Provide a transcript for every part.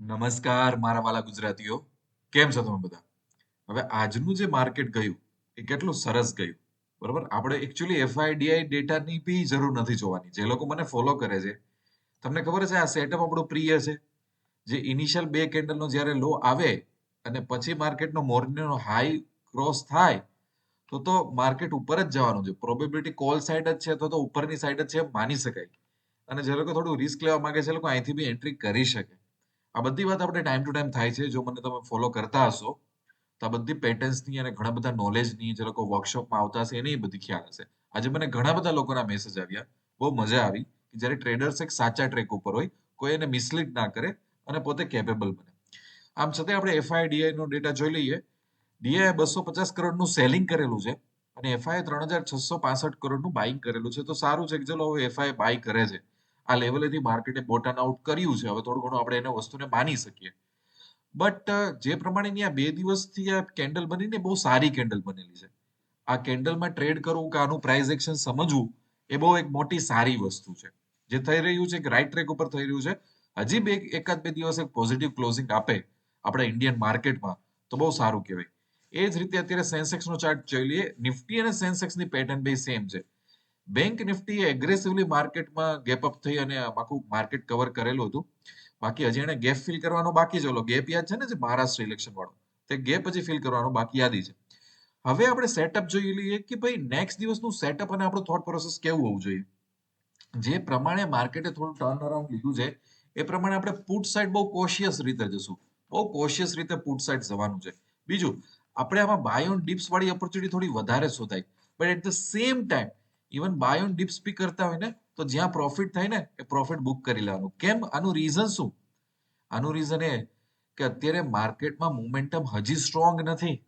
નમસ્કાર, મારા વાલા ગુજરાતીઓ. કેમ છો તમે બધા? હવે આજનું જે માર્કેટ ગયું, એ કેટલું સરસ ગયું. બરોબર? આપણે એકચ્યુઅલી એફઆઈડીઆઈ ડેટાની બી જરૂર નથી જોવાની. જે લોકો મને ફોલો કરે છે, તમને ખબર છે આ સેટઅપ આપણું પ્રિય છે? જે ઇનિશિયલ બે કેન્ડલનો જ્યારે લો આવે અને પછી માર્કેટનો મોર્નિંગનો હાઈ ક્રોસ થાય, તો તો માર્કેટ ઉપર જ જવાનું છે. પ્રોબેબિલિટી કોલ સાઈડ જ છે, તો તો ઉપરની સાઈડ જ છે, માની શકાય. અને જે લોકો થોડું રિસ્ક લેવા માંગે છે લોકો અહીંથી બી એન્ટ્રી કરી શકે. આ બધી વાત આપણે ટાઈમ ટુ ટાઈમ થાય છે. જો મને તમે ફોલો કરતા હશો, તો આ બધી પેટર્ન્સની અને ઘણા બધા નોલેજની જે લોકો વર્કશોપમાં આવતા હશે, એની બધી ખ્યાલ હશે. આજે મને ઘણા બધા લોકોના મેસેજ આવ્યા. બહુ મજા આવી કે જ્યારે ટ્રેડર્સ એક સાચા ટ્રેક ઉપર હોય, કોઈ એને મિસલીડ ના કરે અને પોતે કેપેબલ બને. આમ છતાં આપણે એફઆઈડીઆઈ નો ડેટા જોઈ લઈએ. ડીઆઈ બસો પચાસ કરોડનું સેલિંગ કરેલું છે અને એફઆઈ ત્રણ હજાર છસો પાસઠ કરોડનું બાઇંગ કરેલું છે. તો સારું છે કે ચલો હવે એફઆઈ બાય કરે છે. આ લેવલેથી માર્કેટે બોટન આઉટ કર્યું છે. હવે થોડું ઘણું આપણે એને વસ્તુને માની શકીએ. બટ જે પ્રમાણેની આ બે દિવસથી આ કેન્ડલ બનીને બહુ સારી કેન્ડલ બનેલી છે. આ કેન્ડલમાં ટ્રેડ કરવું કે આનું પ્રાઇસ એક્શન સમજવું, એ બહુ એક મોટી સારી વસ્તુ છે. જે થઈ રહ્યું છે કે રાઈટ ટ્રેક ઉપર થઈ રહ્યું છે. હજી બે, એકાદ બે દિવસ એક પોઝિટિવ ક્લોઝિંગ આપે આપણા ઇન્ડિયન માર્કેટમાં તો બહુ સારું કહેવાય. એ જ રીતે અત્યારે સેન્સેક્સનો ચાર્ટ જોઈ લઈએ. નિફ્ટી અને સેન્સેક્સની પેટર્ન બે સેમ છે. બેંક નિફ્ટી એગ્રેસિવલી માર્કેટમાં ગેપ અપ થઈ અને આખું માર્કેટ કવર કરેલું હતું. બાકી હજી એને ગેપ ફિલ કરવાનો બાકી ઓલો ગેપ યાદ છે ને જે મહારાષ્ટ્ર ઇલેક્શન વાળો? તે ગેપ હજી ફિલ કરવાનો બાકી યાદી છે. હવે આપણે સેટઅપ જોઈ લઈએ કે ભાઈ નેક્સ્ટ દિવસનું સેટઅપ અને આપણું થોટ પ્રોસેસ કેવું હોવું જોઈએ? જે પ્રમાણે માર્કેટે થોડું ટર્ન અરાઉન્ડ લીધું છે, એ પ્રમાણે આપણે પુટ સાઈડ બહુ કોશિયસ રીતે જશું. બહુ કોશિયસ રીતે પુટ સાઈડ જવાનું છે. બીજું, આપણે આમાં બાય ઓન ડિપ્સ વાળી ઓપોર્ચ્યુનિટી થોડી વધારે શોધાય. But at the same time even buy on dip બી કરતા હોય ને, તો જ્યાં પ્રોફિટ થાય ને, એ પ્રોફિટ બુક કરી લેવાનું. કેમ? આનું રીઝન શું? આનું રીઝન એ કે અત્યારે માર્કેટમાં મોમેન્ટમ હજી સ્ટ્રોંગ નથી.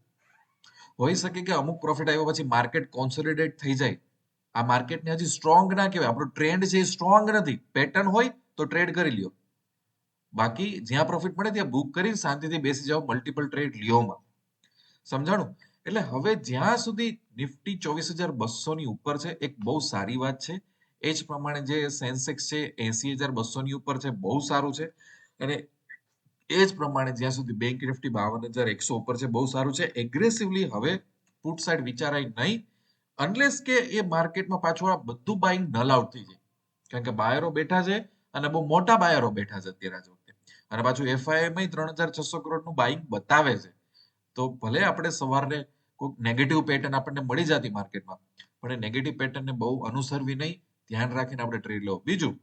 હોઈ શકે કે અમુક પ્રોફિટ આવ્યા પછી માર્કેટ કોન્સોલિડેટ થઈ જાય. આ માર્કેટને હજી સ્ટ્રોંગ ના કહેવાય. આપણો ટ્રેન્ડ છે એ સ્ટ્રોંગ નથી. પેટર્ન હોય તો ટ્રેડ કરી લ્યો. બાકી જ્યાં પ્રોફિટ મળે ત્યાં બુક કરી શાંતિથી બેસી જાઓ મલ્ટિપલ ટ્રેડ લ્યોમાં. સમજાણું? એટલે હવે જ્યાં સુધી નિફ્ટી ચોવીસ હજાર બસો ની ઉપર છે, એક બહુ સારી વાત છે. એ જ પ્રમાણે જે સેન્સેક્સ છે, એસી હજાર બસો ની ઉપર છે, બહુ સારું છે. અને એ જ પ્રમાણે જ્યાં સુધી બેંક નિફ્ટી બાવન હજાર એકસો ઉપર છે, બહુ સારું છે. એગ્રેસિવલી હવે પુટ સાઈડ વિચારાય નહીં અનલેસ કે એ માર્કેટમાં પાછું આ બધું બાઇંગ નલ આઉટ થઈ જાય. કારણ કે બાયરો બેઠા છે અને બહુ મોટા બાયરો બેઠા છે અત્યારે આજે અને પાછું એફઆઈએમ ત્રણ હજાર છસો કરોડનું બાઇંગ બતાવે છે. તો ભલે આપણે સવારને કોઈક નેગેટિવ પેટર્ન આપણને મળી જતી માર્કેટમાં પણ એ નેગેટિવ પેટર્નને બહુ અનુસરવી નહીં. ધ્યાન રાખીને આપણે ટ્રેડ લો. બીજું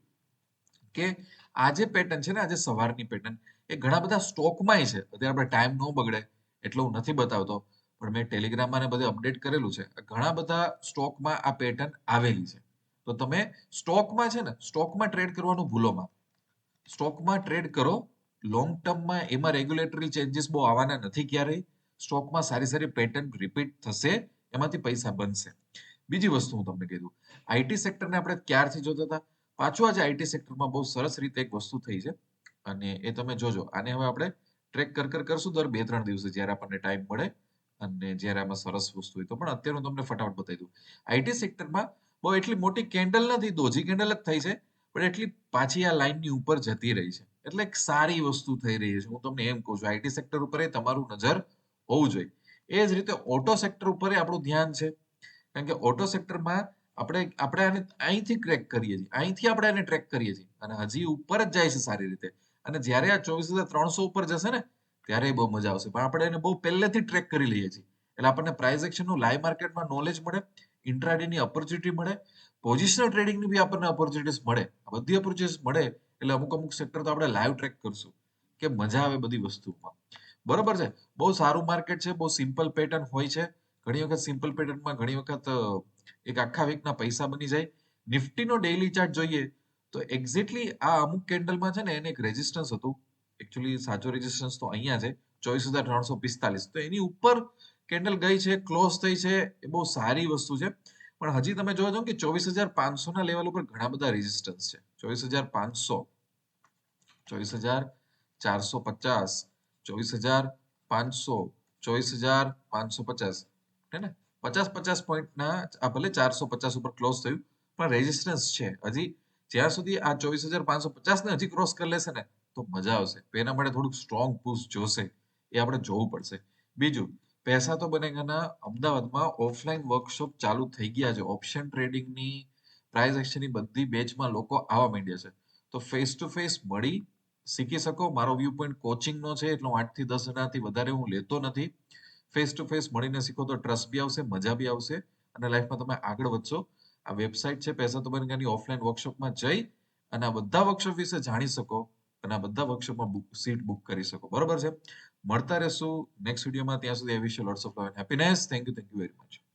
કે આ જે પેટર્ન છે ને આજે સવારની પેટર્ન એ ઘણા બધા સ્ટોકમાંય છે. અત્યારે આપણે ટાઈમ ન બગડે એટલે હું નથી બતાવતો, પણ મેં ટેલિગ્રામમાં બધે અપડેટ કરેલું છે. ઘણા બધા સ્ટોકમાં આ પેટર્ન આવેલી છે. તો તમે સ્ટોકમાં છે ને સ્ટોકમાં ટ્રેડ કરવાનું ભૂલોમાં સ્ટોકમાં ટ્રેડ કરો લોંગ ટર્મમાં એમાં રેગ્યુલેટરી ચેન્જીસ બહુ આવવાના નથી ક્યારેય. સ્ટોકમાં સારી સારી પેટર્ન રિપીટ થશે, એમાંથી પૈસા બનશે. બીજી વસ્તુ હું તમને કીધું આઈટી સેક્ટરને આપણે ક્યારથી જોતા હતા? પાછું આજે આઈટી સેક્ટરમાં બહુ સરસ રીતે એક વસ્તુ થઈ છે. અને એ તમે જોજો. આને હવે આપણે ટ્રેક કર કર કરશું દર બે ત્રણ દિવસે જ્યારે આપણને ટાઈમ મળે અને જ્યારે આમાં સરસ વસ્તુ હોય તો. પણ અત્યારે હું તમને ફટાફટ બતાવી દઉં. આઈટી સેક્ટરમાં બહુ એટલી મોટી કેન્ડલ નથી દોજી કેન્ડલ જ થઈ છે, પણ એટલી પાછી આ લાઈનની ઉપર જતી રહી છે. એટલે એક સારી વસ્તુ થઈ રહી છે. હું તમને એમ કહું છું આઈટી સેક્ટર ઉપર તમારું નજર હોવું જોઈએ. એ જ રીતે ઓટો સેક્ટર ઉપર આપણું ધ્યાન છે. કારણ કે ઓટો સેક્ટરમાં આપણે આપણે આને અહીંથી ક્રેક કરીએ છીએ. અહીંથી આપણે આને ટ્રેક કરીએ છીએ. અને હજી ઉપર જ જાય છે સારી રીતે. અને જ્યારે આ ચોવીસ હજાર ત્રણસો ઉપર જશે ને, ત્યારે બહુ મજા આવશે. પણ આપણે એને બહુ પહેલેથી ટ્રેક કરી લઈએ છીએ. એટલે આપણને પ્રાઇઝ એક્શનનું લાઈવ માર્કેટમાં નોલેજ મળે ઇન્ટ્રાડેની ઓપોર્ચ્યુનિટી મળે પોઝિશનલ ટ્રેડિંગની બી આપણને ઓપોર્ચ્યુનિટીઝ મળે. આ બધી ઓપોર્ચ્યુનિટીઝ મળે, એટલે અમુક અમુક સેક્ટર તો આપણે લાઈવ ટ્રેક કરશું. કે મજા આવે બધી વસ્તુમાં. બરોબર છે? બહુ સારું માર્કેટ છે, બહુ સિમ્પલ પેટર્ન હોય છે. ઘણી વખત સિમ્પલ પેટર્નમાં ઘણી વખત એક આખા વીકના પૈસા બની જાય. નિફ્ટીનો ડેઇલી ચાર્ટ જોઈએ તો એક્ઝેક્ટલી આ અમુક કેન્ડલમાં છે ને એને એક રેઝિસ્ટન્સ હતું. એકચ્યુઅલી સાચો રેઝિસ્ટન્સ તો અહીંયા છે, ચોવીસ હજાર ત્રણસો પિસ્તાલીસ. તો એની ઉપર કેન્ડલ ગઈ છે ક્લોઝ થઈ છે, એ બહુ સારી વસ્તુ છે. પણ હજી તમે જોવા જાઓ કે ચોવીસ હજાર પાંચસો ના લેવલ ઉપર ઘણા બધા રેઝિસ્ટન્સ છે. ચોવીસ હજાર પાંચસો, ચોવીસ હજાર ચારસો પચાસ ચોવીસ હજાર પાંચસો, ચોવીસ હજાર પાંચસો પચાસ. હે ને? પચાસ પચાસ પોઈન્ટના આ ભલે ચારસો પચાસ ઉપર ક્લોઝ થયું, પણ રેઝિસ્ટન્સ છે. હજી જ્યાં સુધી આ ચોવીસ હજાર પાંચસો પચાસ ને હજી ક્રોસ કરી લેશે ને, તો મજા આવશે. એના માટે થોડુંક સ્ટ્રોંગ પુશ જોશે. એ આપણે જોવું પડશે. બીજું, પૈસા તો બનેગાના અમદાવાદમાં ઓફલાઈન વર્કશોપ ચાલુ થઈ ગયા છે. ઓપ્શન ટ્રેડિંગની પ્રાઇઝ એક્શનની બધી બેચમાં લોકો આવવા માંડ્યા છે. તો ફેસ ટુ ફેસ મળી શીખી શકો. મારો વ્યૂ પોઈન્ટ કોચિંગનો છે, એટલે હું આઠથી દસ હજારથી વધારે હું લેતો નથી. ફેસ ટુ ફેસ મળીને શીખો તો ટ્રસ્ટ બી આવશે, મજા બી આવશે અને લાઈફમાં તમે આગળ વધશો. આ વેબસાઇટ છે પૈસા તો બનેગાની ઓફલાઈન વર્કશોપમાં જઈ અને આ બધા વર્કશોપ વિશે જાણી શકો અને આ બધા વર્કશોપમાં બુક સીટ બુક કરી શકો. બરોબર છે? મળતા રહેશું. નેક્સ્ટ વિડીયોમાં ત્યાં સુધી I wish you lots of love and happiness thank you thank you very much